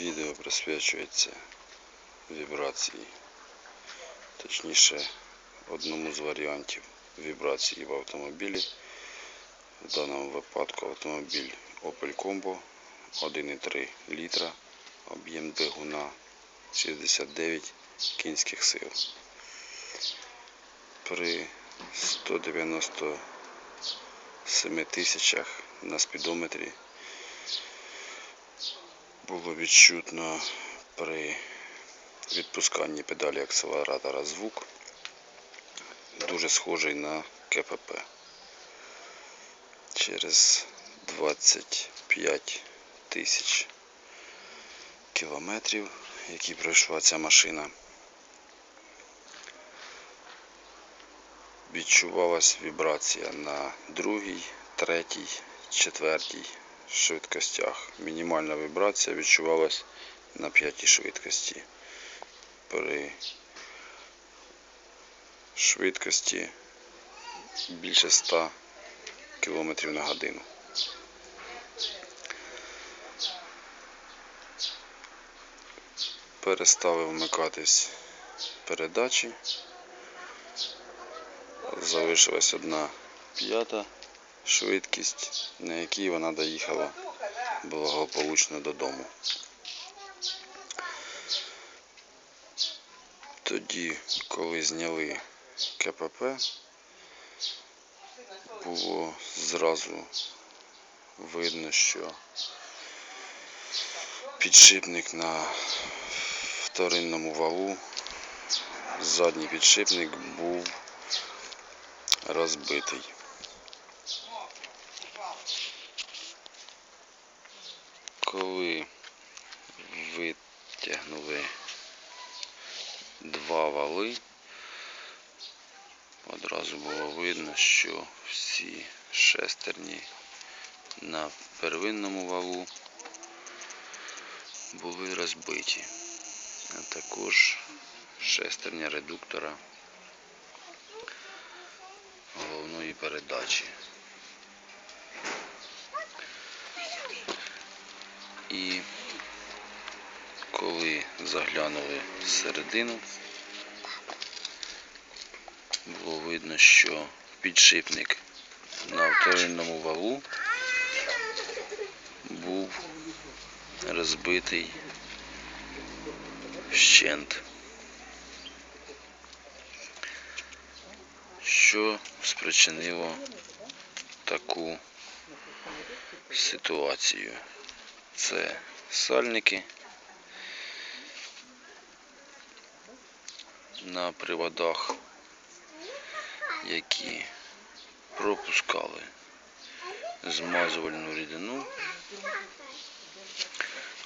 Відео присвячується вібрації, точніше одному з варіантів вібрації в автомобілі. В даному випадку автомобіль Opel Combo 1,3 літра, об'єм двигуна 69 кінських сил. При 197 тисячах на спідометрі було відчутно при відпусканні педалі акселератора звук, дуже схожий на КПП. Через 25 тисяч кілометрів, які пройшла ця машина, відчувалась вібрація на другій, третій, четвертій швидкостях. Мінімальна вібрація відчувалась на п'ятій швидкості. При швидкості більше 100 км на годину. Перестали вмикатись передачі. Залишилась одна п'ята швидкість, на якій вона доїхала благополучно додому. Тоді, коли зняли КПП, було зразу видно, що підшипник на вторинному валу, задній підшипник був розбитий. Коли витягнули два вали, одразу було видно, що всі шестерні на первинному валу були розбиті, а також шестерня редуктора головної передачі. І коли заглянули всередину, було видно, що підшипник на вторинному валу був розбитий вщент. Що спричинило таку ситуацію? Це сальники на приводах, які пропускали змазувальну рідину.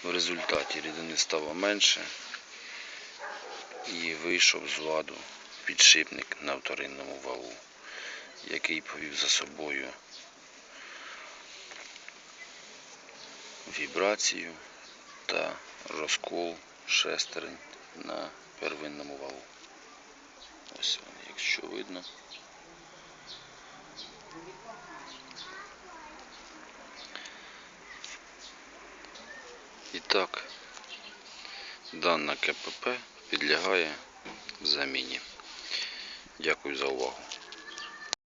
В результаті рідини стало менше і вийшов з ладу підшипник на вторинному валу, який повів за собою вібрацію та розкол шестерень на первинному валу. Ось вони, якщо видно. І так, дана КПП підлягає заміні. Дякую за увагу.